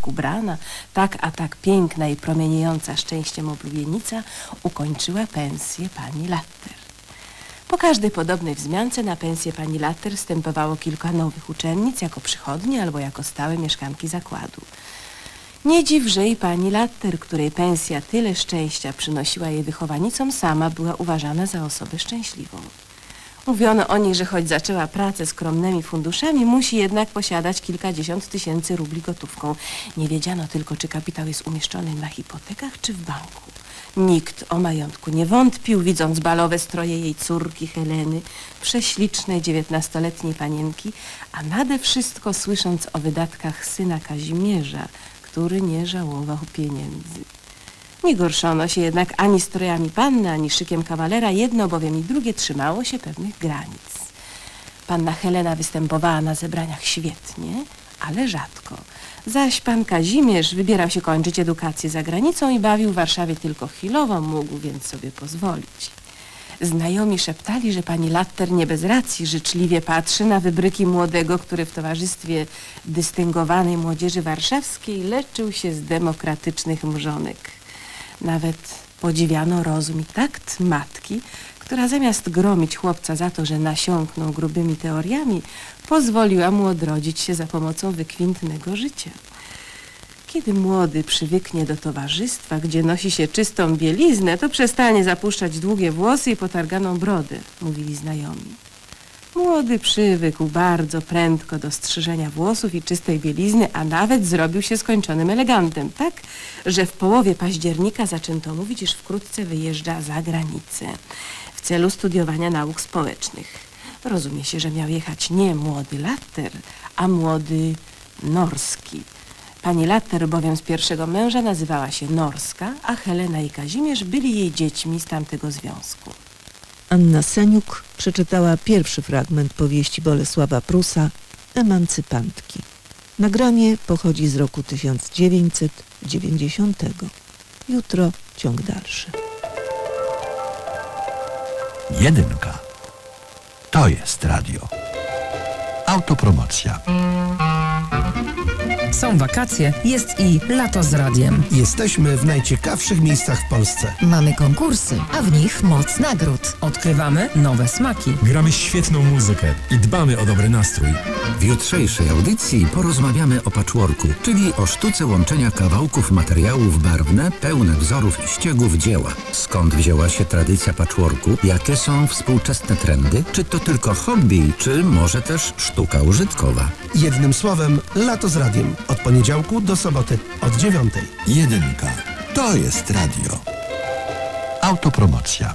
tak ubrana, tak a tak piękna i promieniejąca szczęściem oblubienica ukończyła pensję pani Latter. Po każdej podobnej wzmiance na pensję pani Latter wstępowało kilka nowych uczennic jako przychodnie albo jako stałe mieszkanki zakładu. Nie dziw, że i pani Latter, której pensja tyle szczęścia przynosiła jej wychowanicom, sama była uważana za osobę szczęśliwą. Mówiono o niej, że choć zaczęła pracę skromnymi funduszami, musi jednak posiadać kilkadziesiąt tysięcy rubli gotówką. Nie wiedziano tylko, czy kapitał jest umieszczony na hipotekach, czy w banku. Nikt o majątku nie wątpił, widząc balowe stroje jej córki Heleny, prześlicznej dziewiętnastoletniej panienki, a nade wszystko słysząc o wydatkach syna Kazimierza, który nie żałował pieniędzy. Nie gorszono się jednak ani strojami panny, ani szykiem kawalera, jedno bowiem i drugie trzymało się pewnych granic. Panna Helena występowała na zebraniach świetnie, ale rzadko. Zaś pan Kazimierz wybierał się kończyć edukację za granicą i bawił w Warszawie tylko chwilowo, mógł więc sobie pozwolić. Znajomi szeptali, że pani Latter nie bez racji życzliwie patrzy na wybryki młodego, który w towarzystwie dystyngowanej młodzieży warszawskiej leczył się z demokratycznych mrzonek. Nawet podziwiano rozum i takt matki, która zamiast gromić chłopca za to, że nasiąknął grubymi teoriami, pozwoliła mu odrodzić się za pomocą wykwintnego życia. Kiedy młody przywyknie do towarzystwa, gdzie nosi się czystą bieliznę, to przestanie zapuszczać długie włosy i potarganą brodę, mówili znajomi. Młody przywykł bardzo prędko do strzyżenia włosów i czystej bielizny, a nawet zrobił się skończonym elegantem, tak, że w połowie października zaczęto mówić, iż wkrótce wyjeżdża za granicę w celu studiowania nauk społecznych. Rozumie się, że miał jechać nie młody Latter, a młody Norski. Pani Latter bowiem z pierwszego męża nazywała się Norska, a Helena i Kazimierz byli jej dziećmi z tamtego związku. Anna Seniuk przeczytała pierwszy fragment powieści Bolesława Prusa Emancypantki. Nagranie pochodzi z roku 1990. Jutro ciąg dalszy. Jedynka. To jest radio. Autopromocja. Są wakacje, jest i lato z radiem. Jesteśmy w najciekawszych miejscach w Polsce. Mamy konkursy, a w nich moc nagród. Odkrywamy nowe smaki. Gramy świetną muzykę i dbamy o dobry nastrój. W jutrzejszej audycji porozmawiamy o patchworku, czyli o sztuce łączenia kawałków materiałów barwne, pełne wzorów i ściegów dzieła. Skąd wzięła się tradycja patchworku? Jakie są współczesne trendy? Czy to tylko hobby, czy może też sztuka użytkowa? Jednym słowem, lato z radiem. Od poniedziałku do soboty od dziewiątej. Jedynka. To jest radio. Autopromocja.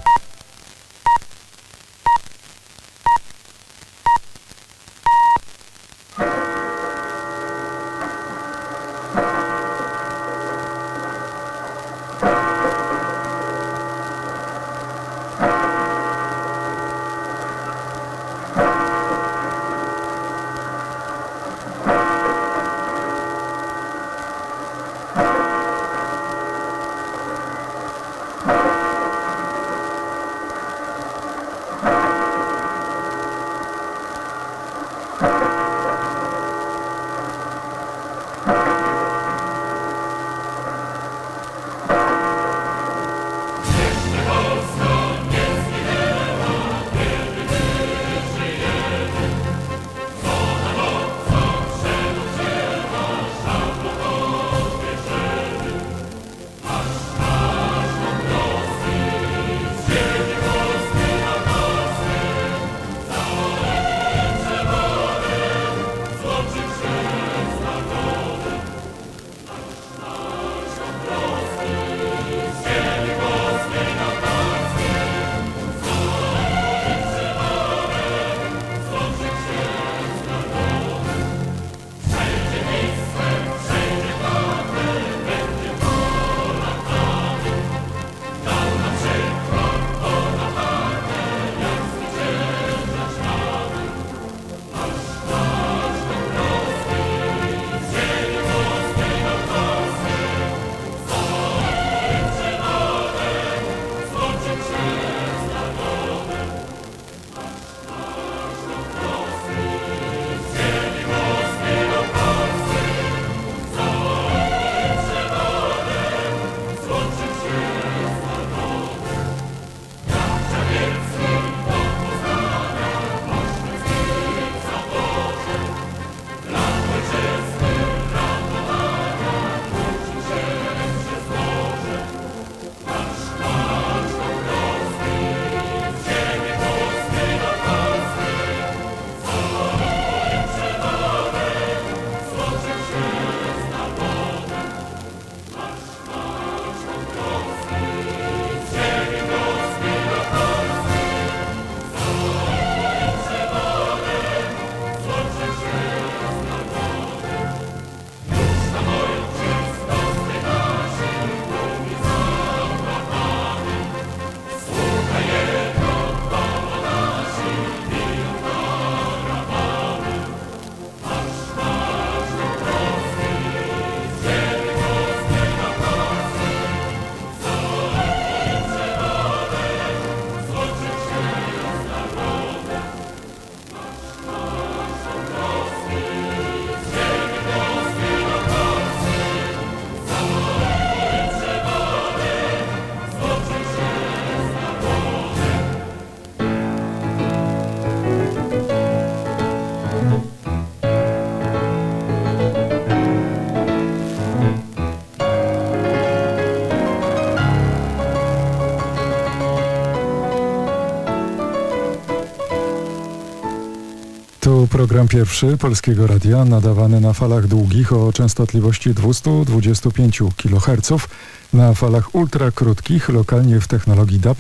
Program pierwszy Polskiego Radia nadawany na falach długich o częstotliwości 225 kHz, na falach ultrakrótkich lokalnie w technologii DAB+,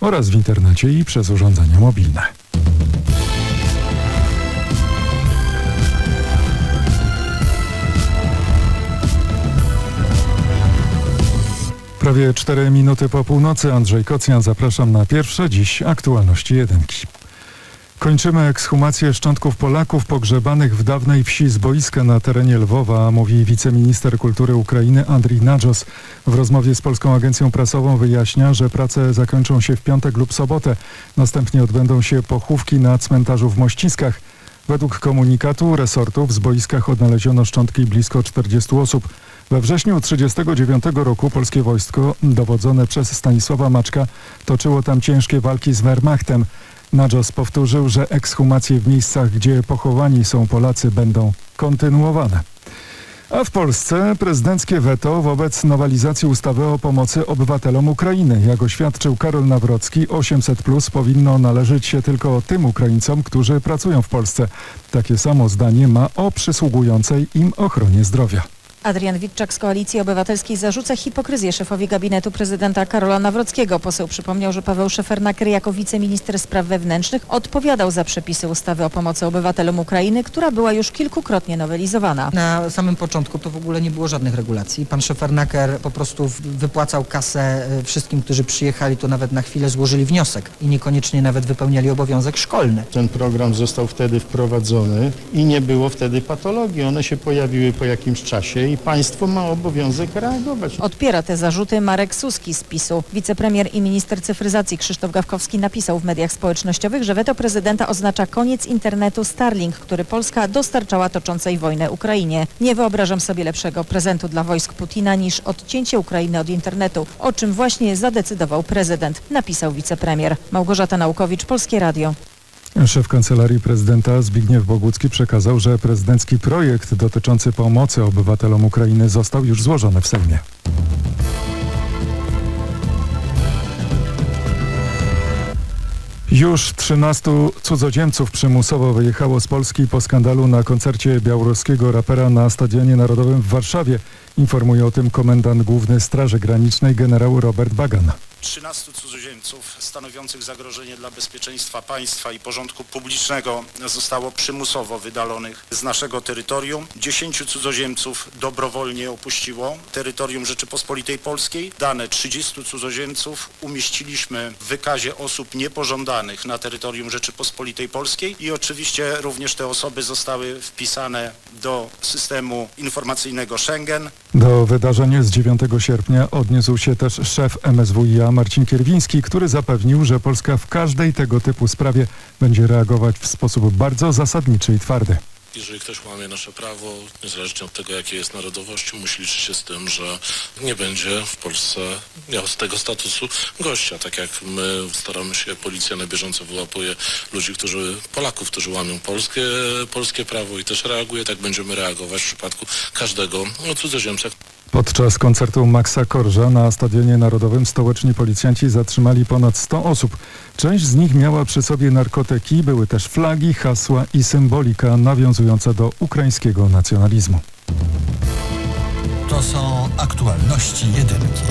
oraz w internecie i przez urządzenia mobilne. Prawie 4 minuty po północy Andrzej Kocjan zapraszam na pierwsze dziś aktualności jedynki. Kończymy ekshumację szczątków Polaków pogrzebanych w dawnej wsi z boiska na terenie Lwowa, mówi wiceminister kultury Ukrainy Andrii Nadżos. W rozmowie z Polską Agencją Prasową wyjaśnia, że prace zakończą się w piątek lub sobotę. Następnie odbędą się pochówki na cmentarzu w Mościskach. Według komunikatu resortu w zboiskach odnaleziono szczątki blisko 40 osób. We wrześniu 1939 roku polskie wojsko, dowodzone przez Stanisława Maczka, toczyło tam ciężkie walki z Wehrmachtem. Nadżos powtórzył, że ekshumacje w miejscach, gdzie pochowani są Polacy, będą kontynuowane. A w Polsce prezydenckie weto wobec nowelizacji ustawy o pomocy obywatelom Ukrainy. Jak oświadczył Karol Nawrocki, 800 plus powinno należeć się tylko tym Ukraińcom, którzy pracują w Polsce. Takie samo zdanie ma o przysługującej im ochronie zdrowia. Adrian Witczak z Koalicji Obywatelskiej zarzuca hipokryzję szefowi gabinetu prezydenta Karola Nawrockiego. Poseł przypomniał, że Paweł Szefernaker jako wiceminister spraw wewnętrznych odpowiadał za przepisy ustawy o pomocy obywatelom Ukrainy, która była już kilkukrotnie nowelizowana. Na samym początku to w ogóle nie było żadnych regulacji. Pan Szefernaker po prostu wypłacał kasę y, wszystkim, którzy przyjechali, to nawet na chwilę złożyli wniosek i niekoniecznie nawet wypełniali obowiązek szkolny. Ten program został wtedy wprowadzony i nie było wtedy patologii. One się pojawiły po jakimś czasie i państwo ma obowiązek reagować. Odpiera te zarzuty Marek Suski z PiSu. Wicepremier i minister cyfryzacji Krzysztof Gawkowski napisał w mediach społecznościowych, że weto prezydenta oznacza koniec internetu Starlink, który Polska dostarczała toczącej wojnę Ukrainie. Nie wyobrażam sobie lepszego prezentu dla wojsk Putina niż odcięcie Ukrainy od internetu, o czym właśnie zadecydował prezydent, napisał wicepremier. Małgorzata Naukowicz, Polskie Radio. Szef Kancelarii Prezydenta Zbigniew Bogucki przekazał, że prezydencki projekt dotyczący pomocy obywatelom Ukrainy został już złożony w Sejmie. Już 13 cudzoziemców przymusowo wyjechało z Polski po skandalu na koncercie białoruskiego rapera na Stadionie Narodowym w Warszawie. Informuje o tym komendant główny Straży Granicznej generał Robert Bagan. 13 cudzoziemców stanowiących zagrożenie dla bezpieczeństwa państwa i porządku publicznego zostało przymusowo wydalonych z naszego terytorium. 10 cudzoziemców dobrowolnie opuściło terytorium Rzeczypospolitej Polskiej. Dane 30 cudzoziemców umieściliśmy w wykazie osób niepożądanych na terytorium Rzeczypospolitej Polskiej i oczywiście również te osoby zostały wpisane do systemu informacyjnego Schengen. Do wydarzenia z 9 sierpnia odniósł się też szef MSWiA Marcin Kierwiński, który zapewnił, że Polska w każdej tego typu sprawie będzie reagować w sposób bardzo zasadniczy i twardy. Jeżeli ktoś łamie nasze prawo, niezależnie od tego, jakiej jest narodowości, musi liczyć się z tym, że nie będzie w Polsce miał z tego statusu gościa. Tak jak my staramy się, policja na bieżąco wyłapuje ludzi, którzy, Polaków, którzy łamią polskie, polskie prawo i też reaguje, tak będziemy reagować w przypadku każdego no, cudzoziemca, Podczas koncertu Maxa Korża na Stadionie Narodowym stołeczni policjanci zatrzymali ponad 100 osób. Część z nich miała przy sobie narkotyki, były też flagi, hasła i symbolika nawiązująca do ukraińskiego nacjonalizmu. To są aktualności jedynki.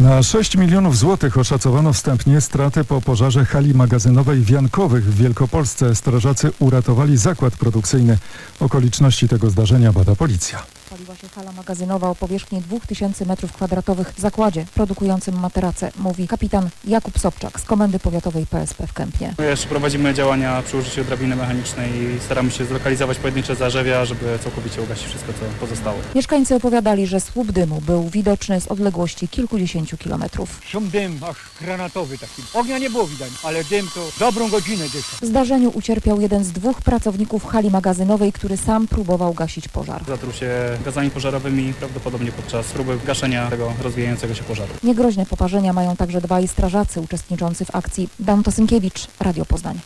Na 6 milionów złotych oszacowano wstępnie straty po pożarze hali magazynowej w Jankowych w Wielkopolsce. Strażacy uratowali zakład produkcyjny. Okoliczności tego zdarzenia bada policja. Paliła się hala magazynowa o powierzchni 2000 m2 w zakładzie produkującym materace, mówi kapitan Jakub Sobczak z Komendy Powiatowej PSP w Kępnie. Jeszcze prowadzimy działania przy użyciu drabiny mechanicznej i staramy się zlokalizować pojedyncze zarzewia, żeby całkowicie ugasić wszystko, co pozostało. Mieszkańcy opowiadali, że słup dymu był widoczny z odległości kilkudziesięciu kilometrów. Szum dym, aż granatowy taki. Ognia nie było widać, ale dym to dobrą godzinę dycha. W zdarzeniu ucierpiał jeden z dwóch pracowników hali magazynowej, który sam próbował gasić pożar. Zatruł się gazami pożarowymi prawdopodobnie podczas próby gaszenia tego rozwijającego się pożaru. Niegroźne poparzenia mają także dwaj strażacy uczestniczący w akcji. Danuta Synkiewicz, Radio Poznań.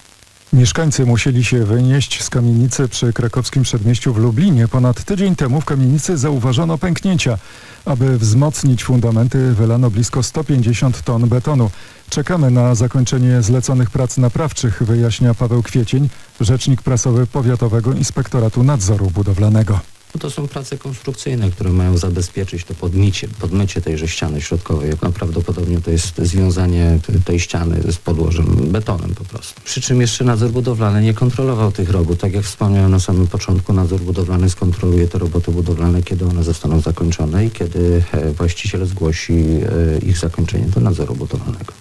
Mieszkańcy musieli się wynieść z kamienicy przy krakowskim przedmieściu w Lublinie. Ponad tydzień temu w kamienicy zauważono pęknięcia. Aby wzmocnić fundamenty wylano blisko 150 ton betonu. Czekamy na zakończenie zleconych prac naprawczych, wyjaśnia Paweł Kwiecień, rzecznik prasowy Powiatowego Inspektoratu Nadzoru Budowlanego. To są prace konstrukcyjne, które mają zabezpieczyć to podmycie, podmycie tejże ściany środkowej. Prawdopodobnie to jest związanie tej ściany z podłożem betonem po prostu. Przy czym jeszcze nadzór budowlany nie kontrolował tych robót. Tak jak wspomniałem na samym początku, nadzór budowlany skontroluje te roboty budowlane, kiedy one zostaną zakończone i kiedy e, właściciel zgłosi e, ich zakończenie do nadzoru budowlanego.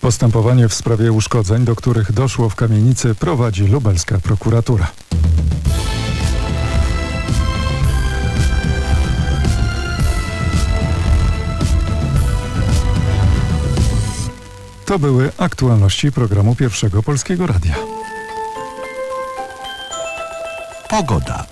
Postępowanie w sprawie uszkodzeń, do których doszło w kamienicy, prowadzi lubelska prokuratura. To były aktualności programu Pierwszego Polskiego Radia. Pogoda.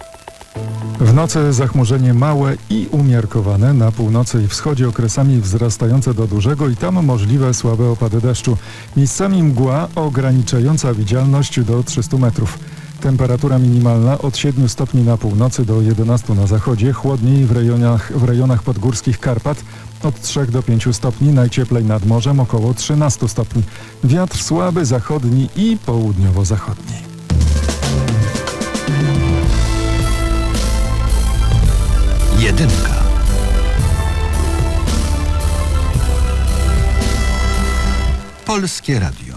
W nocy zachmurzenie małe i umiarkowane, na północy i wschodzie okresami wzrastające do dużego i tam możliwe słabe opady deszczu. Miejscami mgła ograniczająca widzialność do 300 metrów. Temperatura minimalna od 7 stopni na północy do 11 na zachodzie, chłodniej w rejonach, w rejonach podgórskich Karpat od 3 do 5 stopni, najcieplej nad morzem około 13 stopni. Wiatr słaby zachodni i południowo-zachodni. Jedynka. Polskie Radio.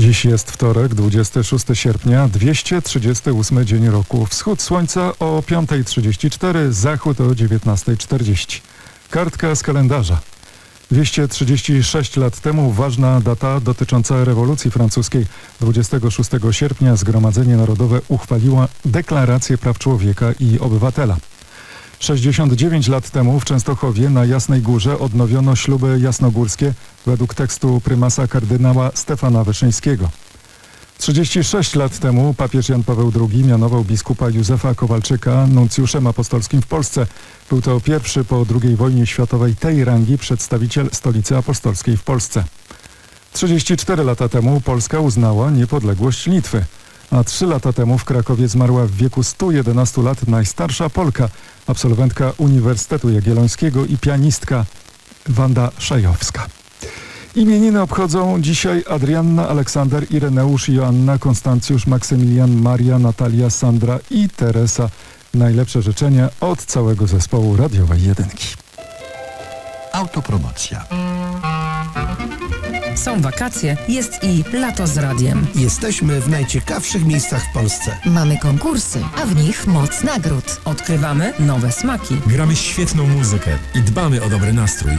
Dziś jest wtorek, 26 sierpnia, 238 dzień roku. Wschód słońca o 5.34, zachód o 19.40. Kartka z kalendarza. 236 lat temu ważna data dotycząca rewolucji francuskiej. 26 sierpnia Zgromadzenie Narodowe uchwaliło Deklarację Praw Człowieka i Obywatela. 69 lat temu w Częstochowie na Jasnej Górze odnowiono śluby jasnogórskie według tekstu prymasa kardynała Stefana Wyszyńskiego. 36 lat temu papież Jan Paweł II mianował biskupa Józefa Kowalczyka nuncjuszem apostolskim w Polsce. Był to pierwszy po II wojnie światowej tej rangi przedstawiciel stolicy apostolskiej w Polsce. 34 lata temu Polska uznała niepodległość Litwy, a 3 lata temu w Krakowie zmarła w wieku 111 lat najstarsza Polka, absolwentka Uniwersytetu Jagiellońskiego i pianistka Wanda Szajowska. Imieniny obchodzą dzisiaj Adrianna, Aleksander, Ireneusz, Joanna, Konstancjusz, Maksymilian, Maria, Natalia, Sandra i Teresa. Najlepsze życzenia od całego zespołu radiowej jedynki. Autopromocja. Są wakacje, jest i lato z radiem. Jesteśmy w najciekawszych miejscach w Polsce. Mamy konkursy, a w nich moc nagród. Odkrywamy nowe smaki. Gramy świetną muzykę i dbamy o dobry nastrój.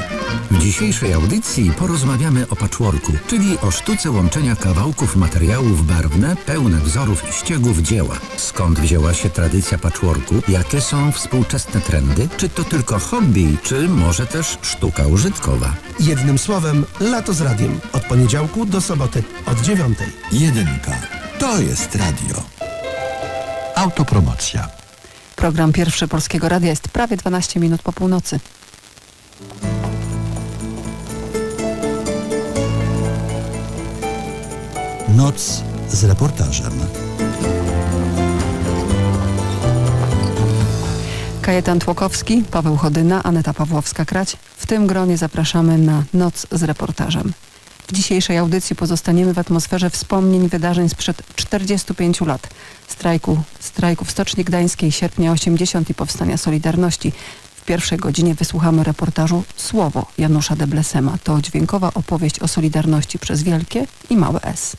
W dzisiejszej audycji porozmawiamy o patchworku, czyli o sztuce łączenia kawałków materiałów barwne, pełne wzorów i ściegów dzieła. Skąd wzięła się tradycja patchworku? Jakie są współczesne trendy? Czy to tylko hobby, czy może też sztuka użytkowa? Jednym słowem, lato z radiem. Od poniedziałku do soboty, od dziewiątej. Jedynka. To jest radio. Autopromocja. Program pierwszy Polskiego Radia jest prawie 12 minut po północy. Noc z reportażem. Kajetan Tłokowski, Paweł Chodyna, Aneta Pawłowska-Krać. W tym gronie zapraszamy na Noc z reportażem. W dzisiejszej audycji pozostaniemy w atmosferze wspomnień wydarzeń sprzed 45 lat. Strajku, strajku w Stoczni Gdańskiej, sierpnia 80 i powstania Solidarności. W pierwszej godzinie wysłuchamy reportażu Słowo Janusza Deblesema. To dźwiękowa opowieść o Solidarności przez wielkie i małe S.